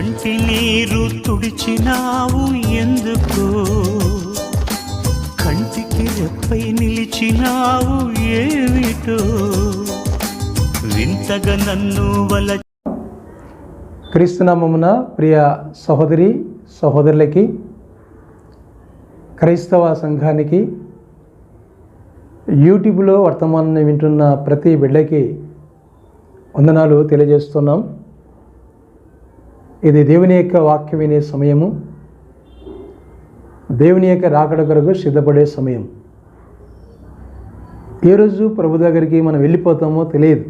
కంటి నీరు తుడిచినావు ఎందుకు? కంటికి రెప్పై నిలిచినావు ఏమిటో? వింతగా నన్ను వల క్రీస్తునామమున ప్రియ సహోదరి సహోదరులకి క్రైస్తవ సంఘానికి యూట్యూబ్లో వర్తమానాన్ని వింటున్న ప్రతి బిడ్డకి వందనాలు తెలియజేస్తున్నాం. ఇది దేవుని యొక్క వాక్యం వినే సమయము. దేవుని యొక్క రాకడ కొరకు సిద్ధపడే సమయం. ఏ రోజు ప్రభు దగ్గరికి మనం వెళ్ళిపోతామో తెలియదు.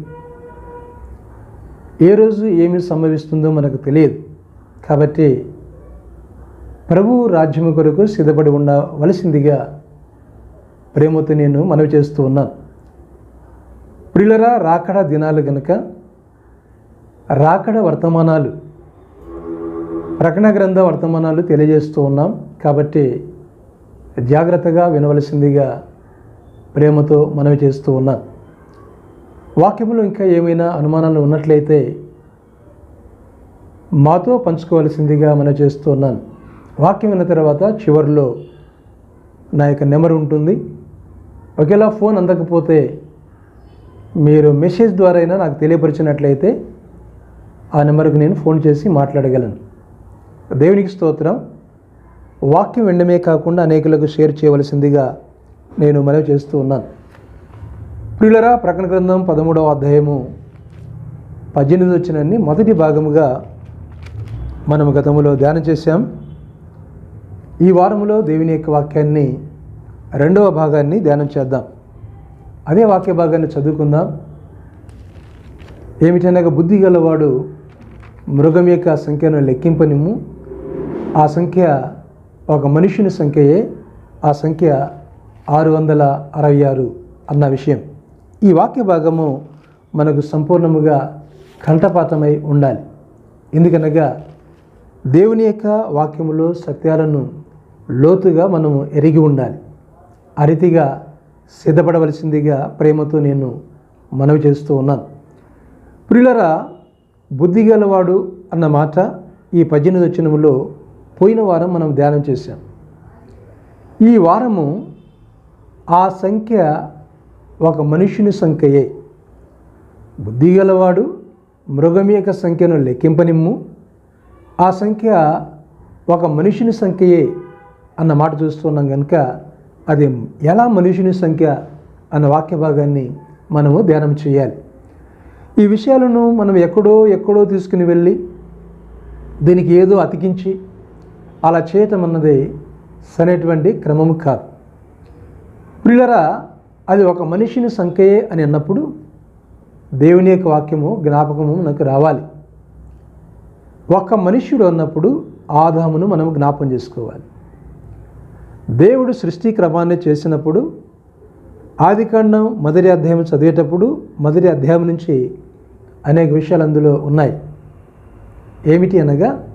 ఏ రోజు ఏమి సంభవిస్తుందో మనకు తెలియదు. కాబట్టి ప్రభు రాజ్యము కొరకు సిద్ధపడి ఉండవలసిందిగా ప్రేమతో నేను మనవి చేస్తూ ఉన్నాను. ప్రియులరా రాకడ దినాలు గనుక రాకడ వర్తమానాలు ప్రకటన గ్రంథ వర్తమానాలు తెలియజేస్తూ ఉన్నాం. కాబట్టి జాగ్రత్తగా వినవలసిందిగా ప్రేమతో మనవి చేస్తూ ఉన్నాను వాక్యంలో ఇంకా ఏమైనా అనుమానాలు ఉన్నట్లయితే మాతో పంచుకోవాల్సిందిగా మనం చేస్తున్నాను వాక్యం విన్న తర్వాత చివరిలో నా యొక్క నెంబర్ ఉంటుంది. ఒకేలా ఫోన్ అందకపోతే మీరు మెసేజ్ ద్వారా అయినా నాకు తెలియపరిచినట్లయితే ఆ నెంబర్కి నేను ఫోన్ చేసి మాట్లాడగలను. దేవునికి స్తోత్రం. వాక్యం వెండమే కాకుండా అనేకులకు షేర్ చేయవలసిందిగా నేను మనవి చేస్తూ ఉన్నాను. ప్రియులరా ప్రకటన గ్రంథం పదమూడవ అధ్యాయము పద్దెనిమిది వచ్చినన్ని మొదటి భాగముగా మనం గతంలో ధ్యానం చేశాం. ఈ వారములో దేవుని యొక్క వాక్యాన్ని రెండవ భాగాన్ని ధ్యానం చేద్దాం. అదే వాక్య భాగాన్ని చదువుకుందాం. ఏమిటనగా బుద్ధి గలవాడు మృగం యొక్క సంఖ్యను లెక్కింపనిమ్ము. ఆ సంఖ్య ఒక మనిషిని సంఖ్యయే ఆ సంఖ్య ఆరు వందల అరవై ఆరు అన్న విషయం. ఈ వాక్య భాగము మనకు సంపూర్ణముగా కంఠపాతమై ఉండాలి. ఎందుకనగా దేవుని యొక్క వాక్యములో సత్యాలను లోతుగా మనము ఎరిగి ఉండాలి. ఆ రీతిగా సిద్ధపడవలసిందిగా ప్రేమతో నేను మనవి చేస్తూ ఉన్నాను. ప్రియులరా బుద్ధి గలవాడు అన్న మాట ఈ పద్దెనిమిది వచ్చినములో పోయిన వారం మనం ధ్యానం చేశాం. ఈ వారము ఆ సంఖ్య ఒక మనుషుని సంఖ్యయే. బుద్ధి గలవాడు మృగం యొక్క సంఖ్యను లెక్కింపనిమ్ము. ఆ సంఖ్య ఒక మనుషుని సంఖ్యయే అన్న మాట చూస్తున్నాం కనుక అది ఎలా మనుషుని సంఖ్య అన్న వాక్య భాగాన్ని మనము ధ్యానం చేయాలి. ఈ విషయాలను మనం ఎక్కడో ఎక్కడో తీసుకుని వెళ్ళి దీనికి ఏదో అతికించి అలా చేయటం అన్నది సరైనటువంటి క్రమము కాదు. ప్రియులరా అది ఒక మనిషిని సంఖ్యయే అని అన్నప్పుడు దేవుని యొక్క వాక్యము జ్ఞాపకము మనకు రావాలి. ఒక మనుష్యుడు అన్నప్పుడు ఆదామును మనం జ్ఞాపం చేసుకోవాలి. దేవుడు సృష్టి క్రమాన్ని చేసినప్పుడు ఆదికాండం మొదటి అధ్యాయం చదివేటప్పుడు మొదటి అధ్యాయం నుంచి అనేక విషయాలు అందులో ఉన్నాయి. ఏమిటి అనగా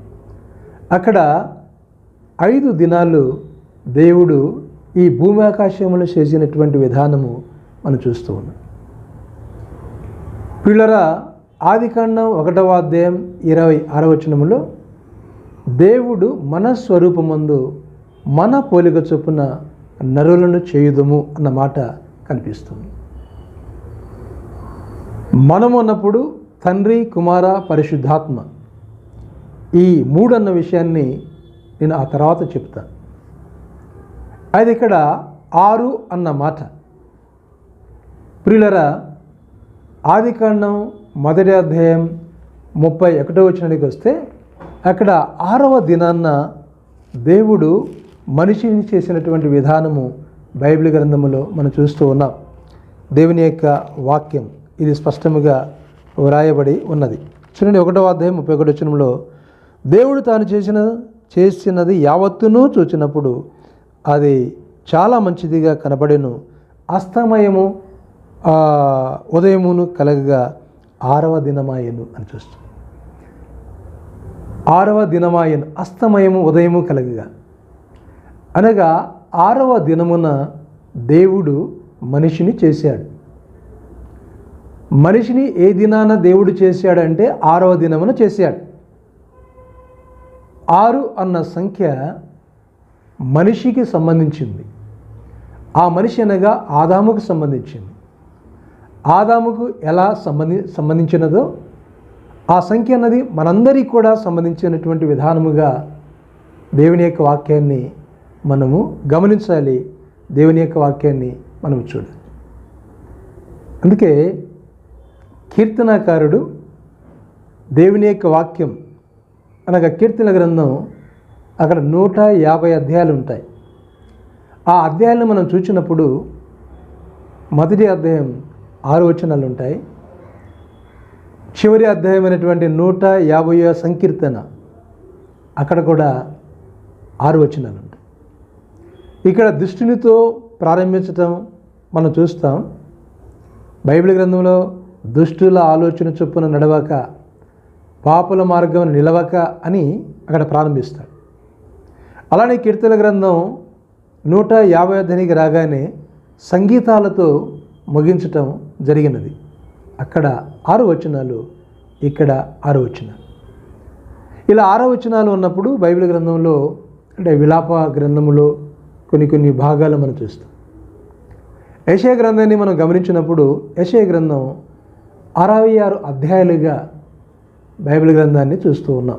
అక్కడ ఐదు దినాలు దేవుడు ఈ భూమి ఆకాశములు చేసినటువంటి విధానము మనం చూస్తూ ఉన్నాం. పిల్లరా ఆదికాండం ఒకటవ అధ్యాయం ఇరవై ఆరవచనములో దేవుడు మన స్వరూపమందు మన పోలిక చొప్పున నరులను చేయుదము అన్న మాట కనిపిస్తుంది. మనము అన్నప్పుడు తండ్రి కుమార పరిశుద్ధాత్మ ఈ మూడన్న విషయాన్ని నేను ఆ తర్వాత చెప్తాను అది ఇక్కడ ఆరు అన్న మాట. ప్రియులరా ఆదికాండం మొదటి అధ్యాయం ముప్పై ఒకటో వచ్చినడికి వస్తే అక్కడ ఆరవ దినాన్న దేవుడు మనిషిని చేసినటువంటి విధానము బైబిల్ గ్రంథములో మనం చూస్తూ ఉన్నాం. దేవుని యొక్క వాక్యం ఇది స్పష్టముగా వ్రాయబడి ఉన్నది. చూడండి ఒకటో అధ్యాయం ముప్పై ఒకటి వచ్చినంలో దేవుడు తాను చేసిన చేసినది యావత్తును చూచినప్పుడు అది చాలా మంచిదిగా కనబడెను. అస్తమయము ఉదయమును కలగగా ఆరవ దినమాయను అని చూస్తాం. ఆరవ దినమాయను అస్తమయము ఉదయము కలగగా. అనగా ఆరవ దినమున దేవుడు మనిషిని చేశాడు. మనిషిని ఏ దినాన దేవుడు చేశాడంటే ఆరవ దినమున చేశాడు. ఆరు అన్న సంఖ్య మనిషికి సంబంధించింది. ఆ మనిషి అనగా ఆదాముకు సంబంధించింది. ఆదాముకు ఎలా సంబంధి సంబంధించినదో ఆ సంఖ్య అన్నది మనందరికీ కూడా సంబంధించినటువంటి విధానముగా దేవుని యొక్క వాక్యాన్ని మనము గమనించాలి. దేవుని యొక్క వాక్యాన్ని మనం చూడాలి. అందుకే కీర్తనాకారుడు దేవుని యొక్క వాక్యం అనగా కీర్తన గ్రంథం అక్కడ నూట యాభై అధ్యాయాలు ఉంటాయి. ఆ అధ్యాయాలను మనం చూసినప్పుడు మొదటి అధ్యాయం ఆరు వచనాలు ఉంటాయి. చివరి అధ్యాయం అనేటువంటి నూట యాభై సంకీర్తన అక్కడ కూడా ఆరు వచనాలు ఉంటాయి. ఇక్కడ దుష్టునితో ప్రారంభించటం మనం చూస్తాం. బైబిల్ గ్రంథంలో దుష్టుల ఆలోచన చొప్పున నడవక పాపుల మార్గం నిలవక అని అక్కడ ప్రారంభిస్తాడు. అలానే కీర్తన గ్రంథం నూట యాభై ధనికి రాగానే సంగీతాలతో ముగించటం జరిగినది. అక్కడ ఆరు వచనాలు ఇక్కడ ఆరు వచనాలు. ఇలా ఆరో వచనాలు ఉన్నప్పుడు బైబిల్ గ్రంథంలో అంటే విలాప గ్రంథములో కొన్ని కొన్ని భాగాలు మనం చూస్తాం. యశయ గ్రంథాన్ని మనం గమనించినప్పుడు యశయ గ్రంథం అరవై ఆరు అధ్యాయాలుగా బైబిల్ గ్రంథాన్ని చూస్తూ ఉన్నాం.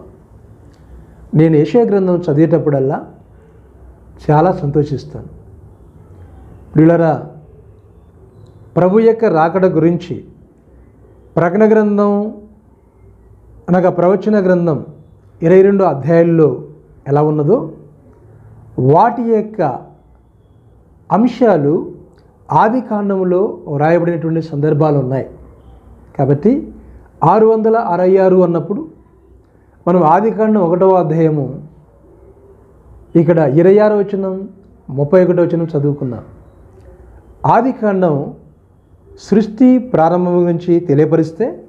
నేను యశయ గ్రంథం చదివేటప్పుడల్లా చాలా సంతోషిస్తాను. ప్రియులరా ప్రభు యొక్క రాకడ గురించి ప్రకటన గ్రంథం అనగా ప్రవచన గ్రంథం ఇరవై రెండు అధ్యాయుల్లో ఎలా ఉన్నదో వాటి యొక్క అంశాలు ఆది కాండంలో వ్రాయబడినటువంటి సందర్భాలు ఉన్నాయి. కాబట్టి ఆరు వందల అరవై ఆరు అన్నప్పుడు మనం ఆదికాండం ఒకటవ అధ్యాయము ఇక్కడ ఇరవై ఆరు వచనం ముప్పై ఒకటో వచనం చదువుకున్నాం ఆదికాండం సృష్టి ప్రారంభం గురించి తెలియపరిస్తే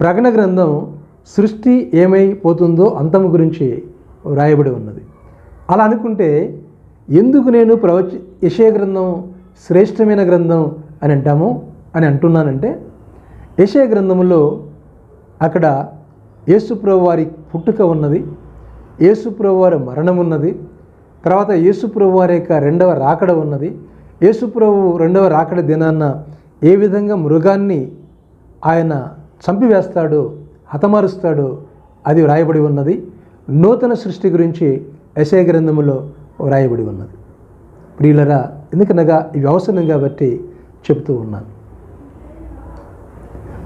ప్రకటన గ్రంథం సృష్టి ఏమైపోతుందో అంతము గురించి వ్రాయబడి ఉన్నది. అలా అనుకుంటే ఎందుకు నేను ప్రవచ యశయ గ్రంథం శ్రేష్టమైన గ్రంథం అని అంటాము? అని అంటున్నానంటే యశయ గ్రంథములో అక్కడ యేసుప్రభు వారి పుట్టుక ఉన్నది యేసుప్రభు వారి మరణం ఉన్నది తర్వాత యేసుప్రభు వారి యొక్క రెండవ రాకడ ఉన్నది. యేసుప్రభు రెండవ రాకడ దినాన్న ఏ విధంగా మృగాన్ని ఆయన చంపివేస్తాడో హతమారుస్తాడో అది వ్రాయబడి ఉన్నది. నూతన సృష్టి గురించి యశయ గ్రంథములో వ్రాయబడి ఉన్నది. ప్రియులరా ఎందుకనగా ఇవి అవసరం కాబట్టి చెప్తూ ఉన్నాను.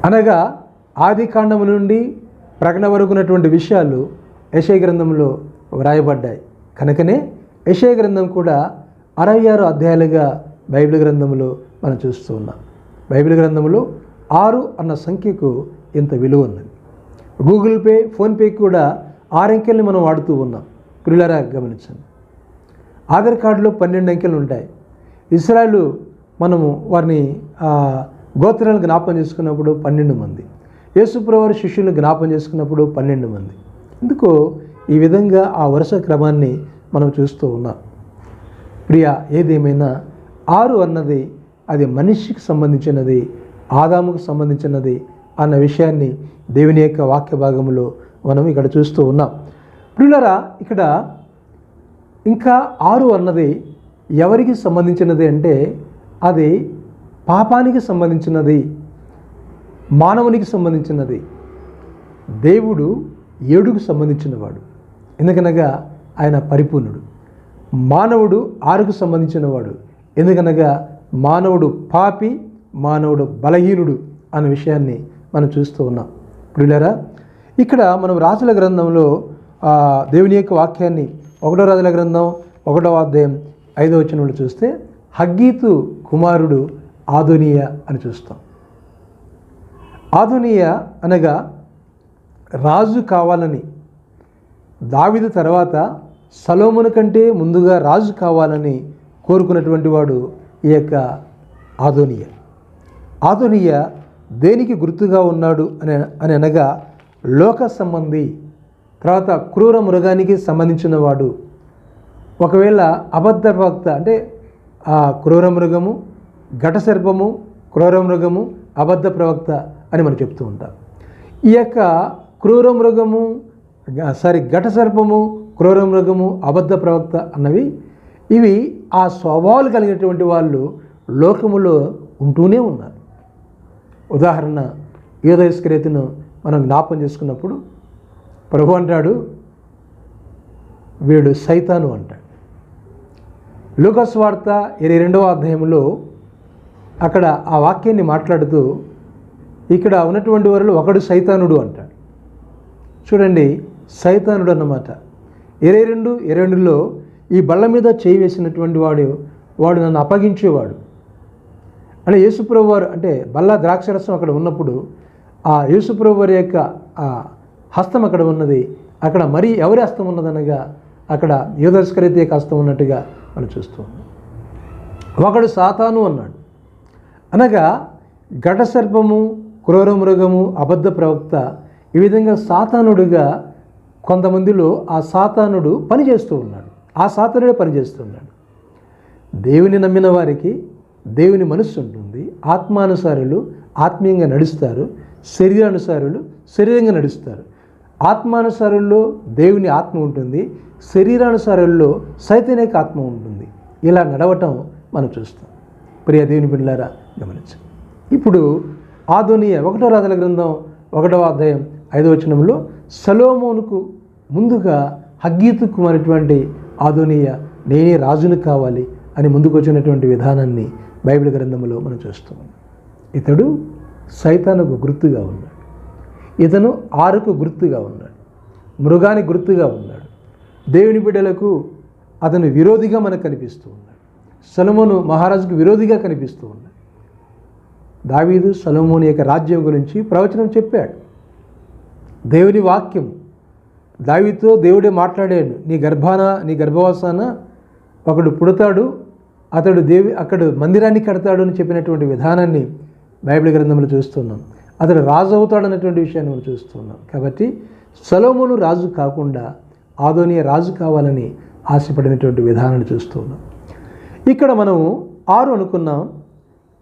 అనగా ఆది కాండము నుండి ప్రకటన వరకు ఉన్నటువంటి విషయాలు యశయ గ్రంథంలో వ్రాయబడ్డాయి. కనుకనే యశయ గ్రంథం కూడా అరవై ఆరు అధ్యాయాలుగా బైబిల్ గ్రంథంలో మనం చూస్తూ ఉన్నాం. బైబిల్ గ్రంథంలో ఆరు అన్న సంఖ్యకు ఇంత విలువ ఉన్నది. గూగుల్ పే ఫోన్పే కూడా ఆరంకెల్ని మనం వాడుతూ ఉన్నాం. పిల్లరా గమనించండి. ఆధార్ కార్డులో పన్నెండు అంకెలు ఉంటాయి. ఇస్రాయలు మనము వారిని గోత్రాలను జ్ఞాపకం చేసుకున్నప్పుడు పన్నెండు మంది. యేసుప్రవారి శిష్యులను జ్ఞాపకం చేసుకున్నప్పుడు పన్నెండు మంది. ఎందుకు ఈ విధంగా ఆ వరుస క్రమాన్ని మనం చూస్తూ ఉన్నాం. ప్రియ ఏదేమైనా ఆరు అన్నది అది మనిషికి సంబంధించినది ఆదాముకు సంబంధించినది అన్న విషయాన్ని దేవుని యొక్క వాక్య భాగంలో మనం ఇక్కడ చూస్తూ ఉన్నాం. ప్రియులరా ఇక్కడ ఇంకా ఆరు అన్నది ఎవరికి సంబంధించినది అంటే అది పాపానికి సంబంధించినది మానవునికి సంబంధించినది. దేవుడు ఏడుకు సంబంధించినవాడు. ఎందుకనగా ఆయన పరిపూర్ణుడు. మానవుడు ఆరుకు సంబంధించినవాడు. ఎందుకనగా మానవుడు పాపి మానవుడు బలహీనుడు అనే విషయాన్ని మనం చూస్తూ ఉన్నాం. ప్రియులరా ఇక్కడ మనం రాజుల గ్రంథంలో దేవుని యొక్క వాక్యాన్ని ఒకటో రాజుల గ్రంథం ఒకటో అధ్యాయం ఐదో వచ్చిన చూస్తే హగ్గీతు కుమారుడు ఆధునీయ అని చూస్తాం. ఆధునీయ అనగా రాజు కావాలని దావిద తర్వాత సలోమును కంటే ముందుగా రాజు కావాలని కోరుకున్నటువంటి వాడు ఈ యొక్క ఆధునీయ. ఆధునీయ దేనికి గుర్తుగా ఉన్నాడు అని అని అనగా లోక సంబంధి తర్వాత క్రూర మృగానికి సంబంధించిన వాడు. ఒకవేళ అబద్ధ భక్త అంటే ఆ క్రూర మృగము ఘట సర్పము క్రూర మృగము అబద్ధ ప్రవక్త అని మనం చెప్తూ ఉంటాం. ఈ యొక్క క్రూర మృగము సారీ ఘట సర్పము క్రూర మృగము అబద్ధ ప్రవక్త అన్నవి ఇవి ఆ స్వభావాలు కలిగినటువంటి వాళ్ళు లోకములో ఉంటూనే ఉన్నారు. ఉదాహరణ యోధస్కరేతను మనం జ్ఞాపం చేసుకున్నప్పుడు ప్రభు అంటాడు వీడు సైతాను అంటాడు. లూకస్ వార్త ఇరవై రెండవ అధ్యాయంలో అక్కడ ఆ వాక్యాన్ని మాట్లాడుతూ ఇక్కడ ఉన్నటువంటి వారిలో ఒకడు సైతానుడు అంటాడు. చూడండి సైతానుడు అన్నమాట ఇరవై రెండు ఇరవై రెండులో ఈ బళ్ళ మీద చేయి వేసినటువంటి వాడు వాడు నన్ను అప్పగించేవాడు. అంటే యేసుప్రభు వారు అంటే బల్ల ద్రాక్షరసం అక్కడ ఉన్నప్పుడు ఆ యేసుప్రభు వారి యొక్క ఆ హస్తం అక్కడ ఉన్నది. అక్కడ మరి ఎవరి హస్తం ఉన్నదనగా అక్కడ యోధస్కరిత యొక్క హస్తం ఉన్నట్టుగా మనం చూస్తూ ఉన్నాం. ఒకడు సాతాను అన్నాడు. అనగా ఘటసర్పము క్రూర మృగము అబద్ధ ప్రవక్త ఈ విధంగా సాతానుడుగా కొంతమందిలో ఆ సాతానుడు పనిచేస్తూ ఉన్నాడు. ఆ సాతానుడే పనిచేస్తున్నాడు దేవుని నమ్మిన వారికి దేవుని మనస్సు ఉంటుంది. ఆత్మానుసారులు ఆత్మీయంగా నడుస్తారు. శరీరానుసారులు శరీరంగా నడుస్తారు. ఆత్మానుసారుల్లో దేవుని ఆత్మ ఉంటుంది. శరీరానుసారుల్లో సైతనేక ఆత్మ ఉంటుంది. ఇలా నడవటం మనం చూస్తాం. ప్రియ దేవుని బిడ్డలారా గమనించండి. ఇప్పుడు ఆధునీయ ఒకటో రాజుల గ్రంథం ఒకటవ అధ్యాయం ఐదవ వచనంలో సలోమోనుకు ముందుగా హగ్గీతు కుమారిటువంటి ఆధునీయ నేనే రాజును కావాలి అని ముందుకు వచ్చినటువంటి విధానాన్ని బైబిల్ గ్రంథంలో మనం చూస్తాం. ఇతడు సైతానుకు గుర్తుగా ఉన్నాడు. ఇతను ఆరుకు గుర్తుగా ఉన్నాడు. మృగానికి గుర్తుగా ఉన్నాడు. దేవుని బిడ్డలకు అతను విరోధిగా మనకు కనిపిస్తూ ఉన్నాడు. సలమును మహారాజుకు విరోధిగా కనిపిస్తూ ఉన్నాడు. దావీదు సలోమోని యొక్క రాజ్యం గురించి ప్రవచనం చెప్పాడు. దేవుని వాక్యం. దావీతో దేవుడే మాట్లాడాడు నీ గర్భాన నీ గర్భవాసాన ఒకడు పుడతాడు అతడు దేవి అక్కడ మందిరాన్ని కడతాడు అని చెప్పినటువంటి విధానాన్ని బైబిల్ గ్రంథంలో చూస్తున్నాం. అతడు రాజు అవుతాడు అన్నటువంటి విషయాన్ని మనం చూస్తున్నాం. కాబట్టి సలోమును రాజు కాకుండా ఆదోనియ రాజు కావాలని ఆశపడినటువంటి విధానాన్ని చూస్తున్నాం. ఇక్కడ మనం ఆరు అనుకున్నాం.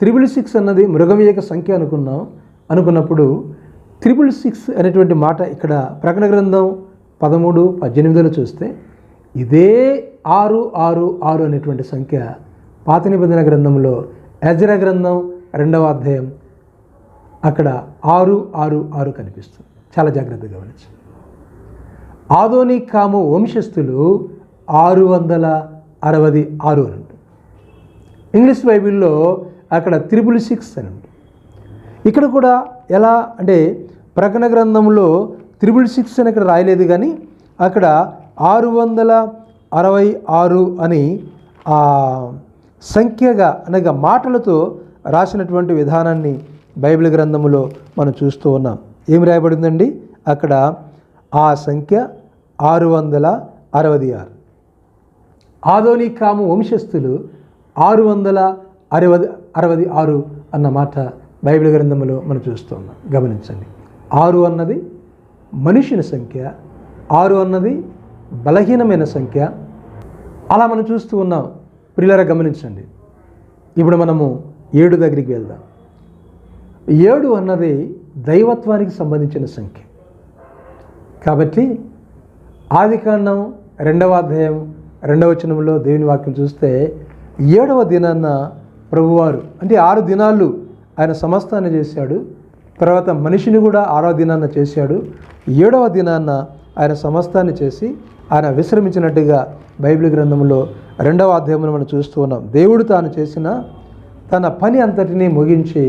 త్రిబుల్ సిక్స్ అన్నది మృగం యొక్క సంఖ్య అనుకున్నాం. అనుకున్నప్పుడు త్రిబుల్ సిక్స్ అనేటువంటి మాట ఇక్కడ ప్రకటన గ్రంథం పదమూడు పద్దెనిమిదిలో చూస్తే ఇదే ఆరు ఆరు ఆరు అనేటువంటి సంఖ్య పాత నిబంధన గ్రంథంలో ఎజర గ్రంథం రెండవ అధ్యాయం అక్కడ ఆరు ఆరు ఆరు కనిపిస్తుంది. చాలా జాగ్రత్తగా గమనించు. ఆదోని కాము వంశస్థులు ఆరు వందల అరవది ఆరు అని. ఇంగ్లీష్ బైబిల్లో అక్కడ త్రిపుల్ సిక్స్ అని ఇక్కడ కూడా ఎలా అంటే ప్రకటన గ్రంథంలో త్రిబుల్ సిక్స్ అని ఇక్కడ రాయలేదు కానీ అక్కడ ఆరు వందల అరవై ఆరు అని ఆ సంఖ్యగా అనగా మాటలతో రాసినటువంటి విధానాన్ని బైబిల్ గ్రంథములో మనం చూస్తూ ఉన్నాం. ఏం రాయబడిందండి? అక్కడ ఆ సంఖ్య ఆరు వందల అరవై ఆరు. ఆధోనికాము వంశస్థులు ఆరు వందల అరవది అరవది ఆరు అన్న మాట బైబిల్ గ్రంథంలో మనం చూస్తున్నాం. గమనించండి. ఆరు అన్నది మనుషుని సంఖ్య ఆరు అన్నది బలహీనమైన సంఖ్య. అలా మనం చూస్తూ ఉన్నాం. ప్రిలరా గమనించండి. ఇప్పుడు మనము ఏడు దగ్గరికి వెళ్దాం. ఏడు అన్నది దైవత్వానికి సంబంధించిన సంఖ్య. కాబట్టి ఆదికాండం రెండవ అధ్యాయం రెండవ వచనంలో దేవుని వాక్యం చూస్తే ఏడవ దినాన్న ప్రభువారు. అంటే ఆరు దినాలు ఆయన సమస్తాన్ని చేశాడు. తర్వాత మనిషిని కూడా ఆరో దినాన్న చేశాడు. ఏడవ దినాన్న ఆయన సమస్తాన్ని చేసి ఆయన విశ్రమించినట్టుగా బైబిల్ గ్రంథంలో రెండవ అధ్యాయంలో మనం చూస్తూ ఉన్నాం. దేవుడు తాను చేసిన తన పని అంతటినీ ముగించి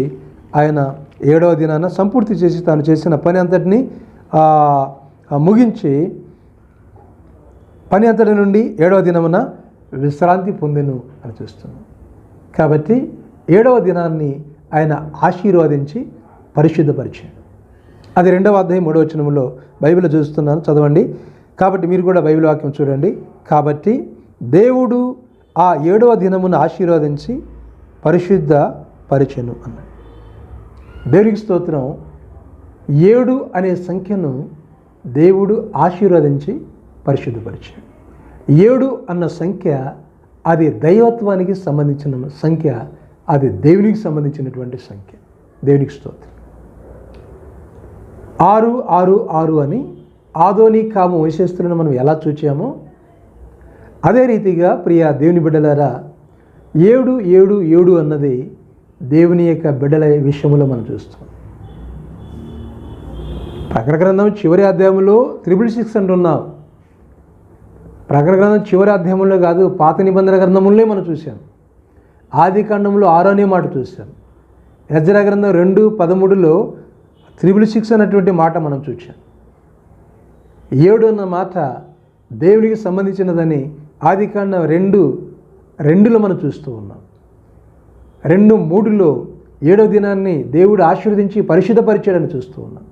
ఆయన ఏడవ దినాన సంపూర్తి చేసి తాను చేసిన పని అంతటినీ ముగించి పని అంతటి నుండి ఏడవ దినమున విశ్రాంతి పొందెను అని చూస్తున్నాం. కాబట్టి ఏడవ దినాన్ని ఆయన ఆశీర్వదించి పరిశుద్ధపరిచాడు. అది రెండవ అధ్యాయం మూడవ వచనంలో బైబిల్ చూస్తున్నాను చదవండి. కాబట్టి మీరు కూడా బైబిల్ వాక్యం చూడండి. కాబట్టి దేవుడు ఆ ఏడవ దినమును ఆశీర్వదించి పరిశుద్ధ పరిచను అన్నాడు. దేవునికి స్తోత్రం ఏడు అనే సంఖ్యను దేవుడు ఆశీర్వదించి పరిశుద్ధపరిచాడు. ఏడు అన్న సంఖ్య అది దైవత్వానికి సంబంధించిన సంఖ్య అది దేవునికి సంబంధించినటువంటి సంఖ్య. దేవునికి స్తోత్రం. ఆరు ఆరు ఆరు అని ఆదోని కాము వంశస్థులను మనం ఎలా చూచామో అదే రీతిగా ప్రియ దేవుని బిడ్డలారా ఏడు ఏడు ఏడు అన్నది దేవుని యొక్క బిడ్డల విషయంలో మనం చూస్తాం. ప్రకటన గ్రంథం చివరి అధ్యాయంలో త్రిబుల్ సిక్స్ అంటున్నాం. ప్రకటన గ్రంథం చివరి అధ్యాయంలో కాదు పాత నిబంధన గ్రంథములే మనం చూసాం ఆది కాండంలో ఆరోనే మాట చూసాం యజ్రా గ్రంథం రెండు పదమూడులో త్రిబుల్ సిక్స్ అన్నటువంటి మాట మనం చూసాం ఏడు అన్న మాట దేవునికి సంబంధించినదని ఆది కాండం రెండు రెండులో మనం చూస్తూ ఉన్నాం. రెండు మూడులో ఏడవ దినాన్ని దేవుడు ఆశీర్వదించి పరిశుద్ధపరిచాడని చూస్తూ ఉన్నాం.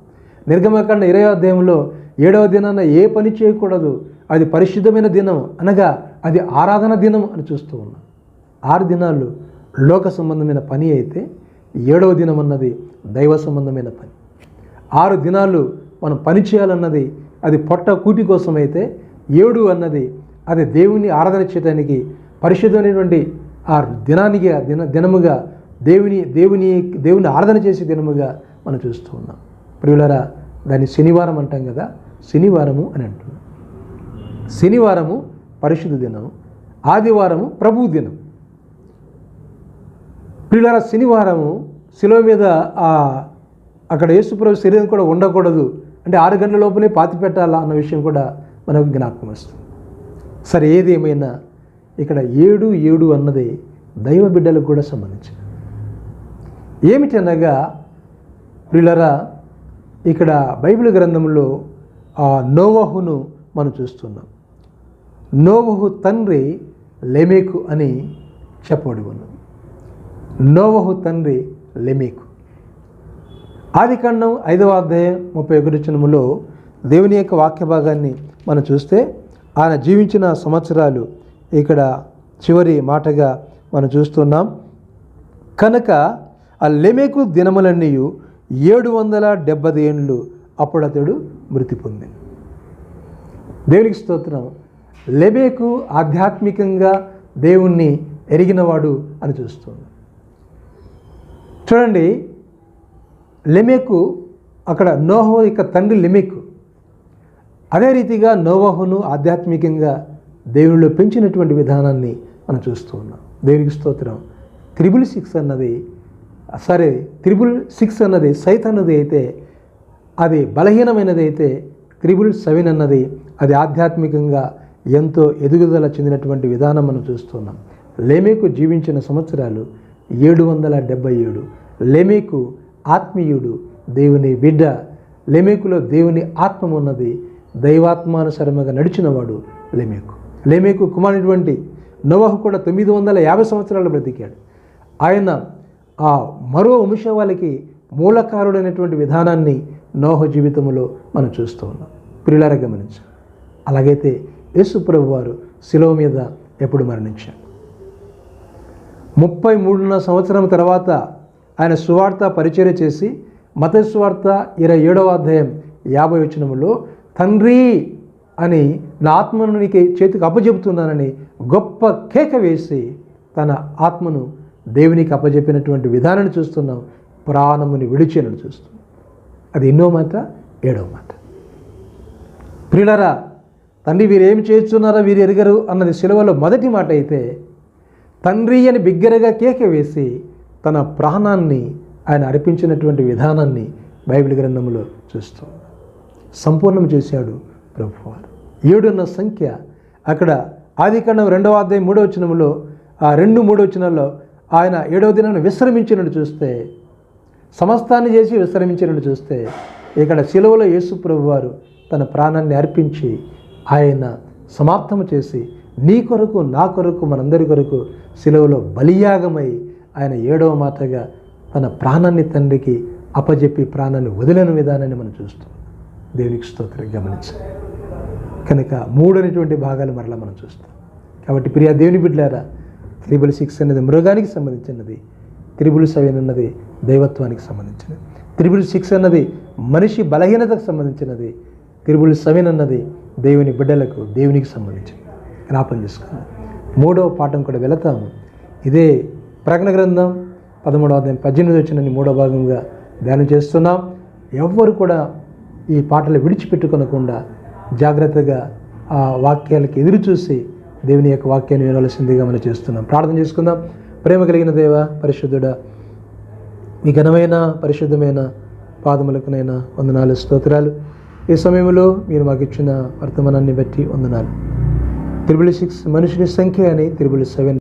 నిర్గమకాండ ఇరవై అధ్యాయంలో ఏడవ దినాన ఏ పని చేయకూడదు అది పరిశుద్ధమైన దినం అనగా అది ఆరాధన దినం అని చూస్తూ ఉన్నాం. ఆరు దినాలు లోక సంబంధమైన పని అయితే ఏడవ దినం అన్నది దైవ సంబంధమైన పని. ఆరు దినాలు మనం పని చేయాలన్నది అది పొట్ట కూటి కోసం అయితే ఏడు అన్నది అది దేవుని ఆరాధన చేయడానికి పరిశుద్ధమైనటువంటి ఆ దినానికి ఆ దిన దినముగా దేవుని దేవుని దేవుని ఆరాధన చేసే దినముగా మనం చూస్తూ ఉన్నాం. ప్రియులరా దాన్ని శనివారం అంటాం కదా శనివారము అని అంటున్నాం. శనివారము పరిశుద్ధ దినం ఆదివారము ప్రభు దినం. పిల్లల శనివారము శిలువ మీద అక్కడ యేసుప్రభు శరీరం కూడా ఉండకూడదు. అంటే ఆరు గంటల లోపలే పాతి పెట్టాలా అన్న విషయం కూడా మనకు జ్ఞాపకం వస్తుంది. సరే ఏదేమైనా ఇక్కడ ఏడు ఏడు అన్నది దైవ బిడ్డలకు కూడా సంబంధించింది ఏమిటనగా ప్రిలరా ఇక్కడ బైబిల్ గ్రంథంలో ఆ నోవహును మనం చూస్తున్నాం. నోవహు తండ్రి లెమేకు అని చెప్పబడి ఉన్నది నోవహు తండ్రి లెమేకు. ఆదికాండం ఐదవ అధ్యాయం ముప్పై ఒకటి చనములో దేవుని యొక్క వాక్య భాగాన్ని మనం చూస్తే ఆయన జీవించిన సంవత్సరాలు ఇక్కడ చివరి మాటగా మనం చూస్తున్నాం. కనుక ఆ లెమేకు దినములన్నీ ఏడు వందల డెబ్బై ఏండ్లు అప్పుడు అతడు మృతి పొంది దేవునికి స్తోత్రం. లెబేకు ఆధ్యాత్మికంగా దేవుణ్ణి ఎరిగినవాడు అని చూస్తుంది. చూడండి లెమెకు అక్కడ నోహో యొక్క తండ్రి లెమెకు అదే రీతిగా నోవహును ఆధ్యాత్మికంగా దేవుళ్ళు పెంచినటువంటి విధానాన్ని మనం చూస్తూ ఉన్నాం. దేవునికి స్తోత్రం. త్రిబుల్ సిక్స్ అన్నది సరే త్రిబుల్ సిక్స్ అన్నది సైత్ అన్నది అయితే అది బలహీనమైనది అయితే త్రిబుల్ సెవెన్ అన్నది అది ఆధ్యాత్మికంగా ఎంతో ఎదుగుదల చెందినటువంటి విధానం మనం చూస్తున్నాం. లేమేకు జీవించిన సంవత్సరాలు ఏడు వందల డెబ్బై ఏడు. లేమేకు ఆత్మీయుడు దేవుని బిడ్డ. లేమేకులో దేవుని ఆత్మ ఉన్నది దైవాత్మానుసరముగా నడిచినవాడు లేమేకు. లేమేకు కుమారుటువంటి నోవహు కూడా తొమ్మిది వందల యాభై సంవత్సరాలు బ్రతికాడు. ఆయన ఆ మరో వంశ వాళ్ళకి మూలకారుడైనటువంటి విధానాన్ని నోహ జీవితంలో మనం చూస్తూ ఉన్నాం. ప్రియులారా గమనించాం అలాగైతే యేసుప్రభు వారు శిలువ మీద ఎప్పుడు మరణించారు? ముప్పై మూడున్న సంవత్సరం తర్వాత ఆయన సువార్త పరిచయం చేసి మత సువార్త ఇరవై ఏడవ అధ్యాయం యాభై వచనంలో తండ్రి అని నా ఆత్మను నీకు చేతికి అప్పచెబుతున్నానని గొప్ప కేక వేసి తన ఆత్మను దేవునికి అప్పజెప్పినటువంటి విధానాన్ని చూస్తున్నాం. ప్రాణముని విడిచేనని చూస్తున్నాం. అది ఎన్నో మాట? ఏడవ మాట. ప్రిలరా తండ్రి వీరు ఏమి చేస్తున్నారో వీరు ఎరగరు అన్నది సిలువలో మొదటి మాట అయితే తండ్రి అని బిగ్గరగా కేక వేసి తన ప్రాణాన్ని ఆయన అర్పించినటువంటి విధానాన్ని బైబిల్ గ్రంథంలో చూస్తాం. సంపూర్ణం చేశాడు ప్రభువారు. ఏడున్న సంఖ్య అక్కడ ఆదికాండం రెండవ అధ్యాయం మూడవ వచనంలో ఆ రెండు మూడవ వచనాల్లో ఆయన ఏడవ దినాన్ని విశ్రమించినట్టు చూస్తే సమస్తాన్ని చేసి విశ్రమించినట్టు చూస్తే ఇక్కడ శిలువలో యేసు ప్రభువారు తన ప్రాణాన్ని అర్పించి ఆయన సమాప్తము చేసి నీ కొరకు నా కొరకు మనందరి కొరకు శిలువలో బలియాగమై ఆయన ఏడవ మాటగా తన ప్రాణాన్ని తండ్రికి అప్పజెప్పి ప్రాణాన్ని వదిలిన విధానాన్ని మనం చూస్తాం దేవునికి స్తోత్రం గమనించాలి కనుక మూడు భాగాలు మరలా మనం చూస్తాం కాబట్టి ప్రియా దేవుని బిడ్డారా త్రిబుల్ సిక్స్ అనేది మృగానికి సంబంధించినది త్రిబుల్ సెవెన్ అన్నది దైవత్వానికి సంబంధించినది త్రిబుల్ సిక్స్ అన్నది మనిషి బలహీనతకు సంబంధించినది త్రిబుల్ సెవెన్ అన్నది దేవుని బిడ్డలకు దేవునికి సంబంధించి జ్ఞాపం చేసుకున్నాం. మూడవ పాఠం కూడా వెళతాము. ఇదే ప్రకటన గ్రంథం పదమూడవ అధ్యాయం పద్దెనిమిది వచ్చినని మూడో భాగంగా ధ్యానం చేస్తున్నాం. ఎవ్వరు కూడా ఈ పాటలు విడిచిపెట్టుకొనకుండా జాగ్రత్తగా ఆ వాక్యాలకు ఎదురు చూసి దేవుని యొక్క వాక్యాన్ని వినవలసిందిగా మనం చేస్తున్నాం. ప్రార్థన చేసుకుందాం. ప్రేమ కలిగిన దేవ పరిశుద్ధుడ మీ ఘనమైన పరిశుద్ధమైన పాదములకునైనా వందనాలు స్తోత్రాలు. ఈ సమయంలో మీరు మాకు ఇచ్చిన వర్తమానాన్ని బట్టి వందనాలు త్రిబుల్ సిక్స్ మనుషుని సంఖ్య అని త్రిబుల్ సెవెన్